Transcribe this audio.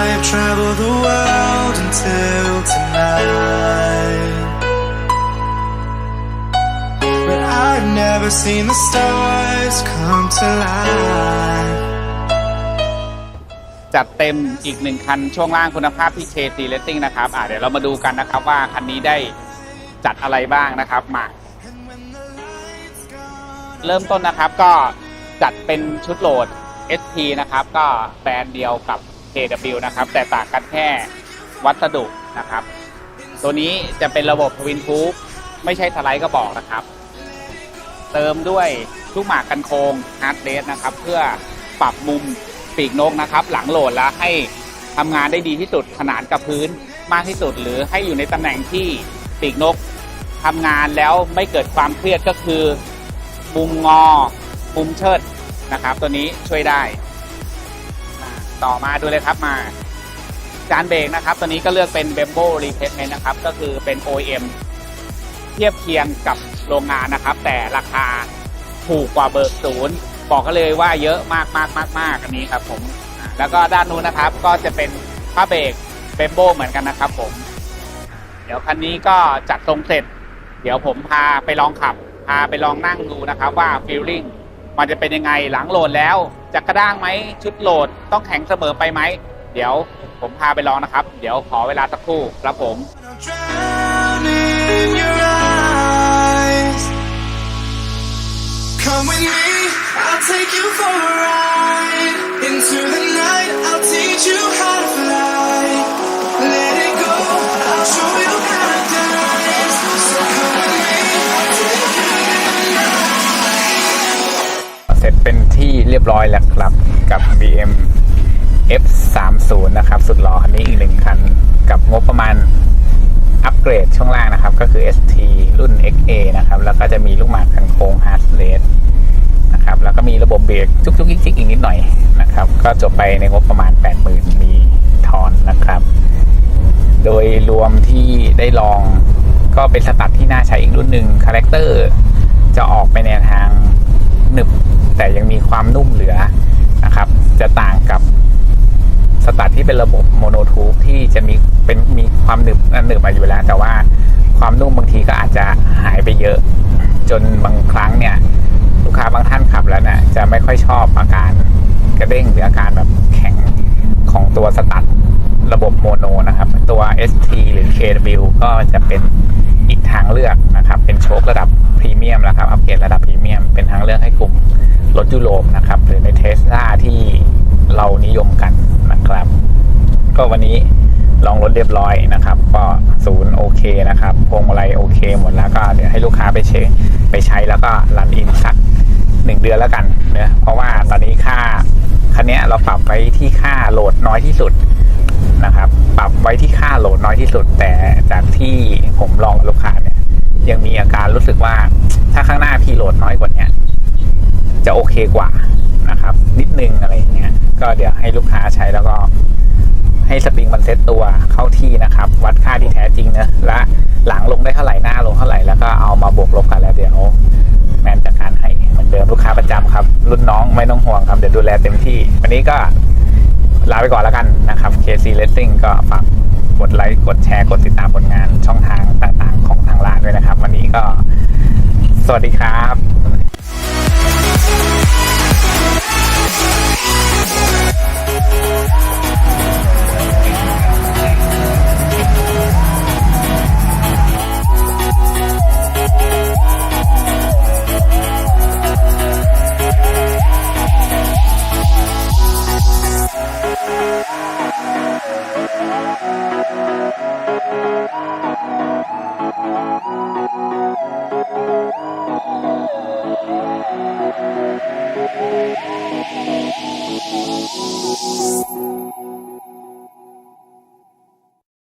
I've traveled the world until tonight. But I've never seen the stars come to life. จัดเต็มอีกหนึ่งคันช่วงล่างคุณภาพที่ KC Racing นะครับอ่าเดี๋ยวเรามาดูกันนะครับว่าคันนี้ได้จัดอะไรบ้างนะครับมา เริ่มต้นนะครับก็จัดเป็นชุดโหลด SP นะครับ ก็แบรนด์เดียวกับ KW นะครับ แต่ต่างกันแค่วัสดุนะครับ ตัวนี้จะเป็นระบบทวินทูบไม่ใช่สไลด์ก็บอกนะครับ เติมด้วยลูกหมากกันโคงฮาร์ดเรสนะครับ เพื่อปรับมุมปีกนกนะครับ หลังโหลดแล้วให้ทำงานได้ดีที่สุดขนานกับพื้นมากที่สุด หรือให้อยู่ในตำแหน่งที่ปีกนกทำงานแล้วไม่เกิดความเครียดก็คือมุมงอมุมเชิดนะครับ ตัวนี้ช่วยได้ ต่อมาดูเลยครับมา จานเบรกนะครับตัวนี้ก็เลือกเป็น b e m b o Replacement นะครับ ก็คือเป็น OEM เทียบเคียงกับโรงงานนะครับ แต่ราคาถูกกว่าเบิกศูนย์บอกก็เลยว่าเยอะมากมากมากมากอันนี้ครับผม แล้วก็ด้านนู้นนะครับก็จะเป็นผ้าเบรกเบมโบเหมือนกันนะครับผม เดี๋ยวคันนี้ก็จัดทรงเสร็จ เดี๋ยวผมพาไปลองขับ พาไปลองนั่งดูนะครับว่าฟีลลิ่ง มันจะเป็นยังไงหลังโหลดแล้ว จะกระด้างไหมชุดโหลดต้องแข็งเสมอไปไหม เดี๋ยวผมพาไปลองนะครับ เดี๋ยวขอเวลาสักครู่ครับผม Come with me, I'll take you for a ยบร้อยแล้วครับกับ BM F30 นะครับ สุดหล่อคันนี้อีกหนึ่งคัน กับงบประมาณอัปเกรดช่วงล่างนะครับ ก็คือ ST รุ่น XA นะครับ แล้วก็จะมีลูกหมากคันโค้ง Hard Rate นะครับ แล้วก็มีระบบเบรกจุกๆจิกอีกนิดหน่อยนะครับ ก็จบไปในงบประมาณ 80,000 มีทอนนะครับ โดยรวมที่ได้ลองก็เป็นสตัดที่น่าใช้อีกรุ่นหนึ่งคาแรคเตอร์จะออกไปในทาง แต่ยังมีความนุ่มเหลือนะครับ จะต่างกับสตัดที่เป็นระบบโมโนทูบที่จะมีเป็นมีความหนึบหนึบมาอยู่แล้ว แต่ว่าความนุ่มบางทีก็อาจจะหายไปเยอะ จนบางครั้งเนี่ย ลูกค้าบางท่านขับแล้วเนี่ยจะไม่ค่อยชอบอาการกระเด้งหรืออาการแบบแข็งของตัวสตัดระบบโมโนนะครับ ตัว ST หรือ KW ก็จะเป็นอีกทางเลือกนะครับ เป็นโชคระดับพรีเมียมแล้วครับอัปเกรดระดับพรีเมียมเป็นทางเลือกให้กลุ่ม ยุโรปนะครับ หรือในเทสลาที่เรานิยมกันนะครับ ก็วันนี้ลองรถเรียบร้อยนะครับ ก็ศูนย์โอเคนะครับ พวงมาลัยโอเคหมดแล้วก็เดี๋ยวให้ลูกค้าไปเช็คไปใช้แล้วก็รันอินสักหนึ่งเดือนแล้วกันเนะเพราะว่าตอนนี้ค่าคันนี้เราปรับไว้ที่ค่าโหลดน้อยที่สุดนะครับ ปรับไว้ที่ค่าโหลดน้อยที่สุด แต่จากที่ผมลองกับลูกค้าเนี่ยยังมีอาการรู้สึกว่าถ้าข้างหน้าพี่โหลดน้อยกว่าเนี้ย กว่านะครับ นิดนึงอะไรอย่างเงี้ยก็เดี๋ยวให้ลูกค้าใช้แล้วก็ให้สปริงมันเซ็ตตัวเข้าที่นะครับ วัดค่าที่แท้จริงเนะและหลังลงได้เท่าไหร่หน้าลงเท่าไหร่แล้วก็เอามาบวกลบกันแล้วเดี๋ยวแมนจัดการให้เหมือนเดิมลูกค้าประจำครับ รุ่นน้องไม่ต้องห่วงครับ เดี๋ยวดูแลเต็มที่ วันนี้ก็ลาไปก่อนแล้วกันนะครับ KC Racing ก็ฝากกดไลค์กดแชร์กดติดตามผลงานช่องทางต่างๆ ของทางร้านด้วยนะครับ วันนี้ก็ สวัสดีครับ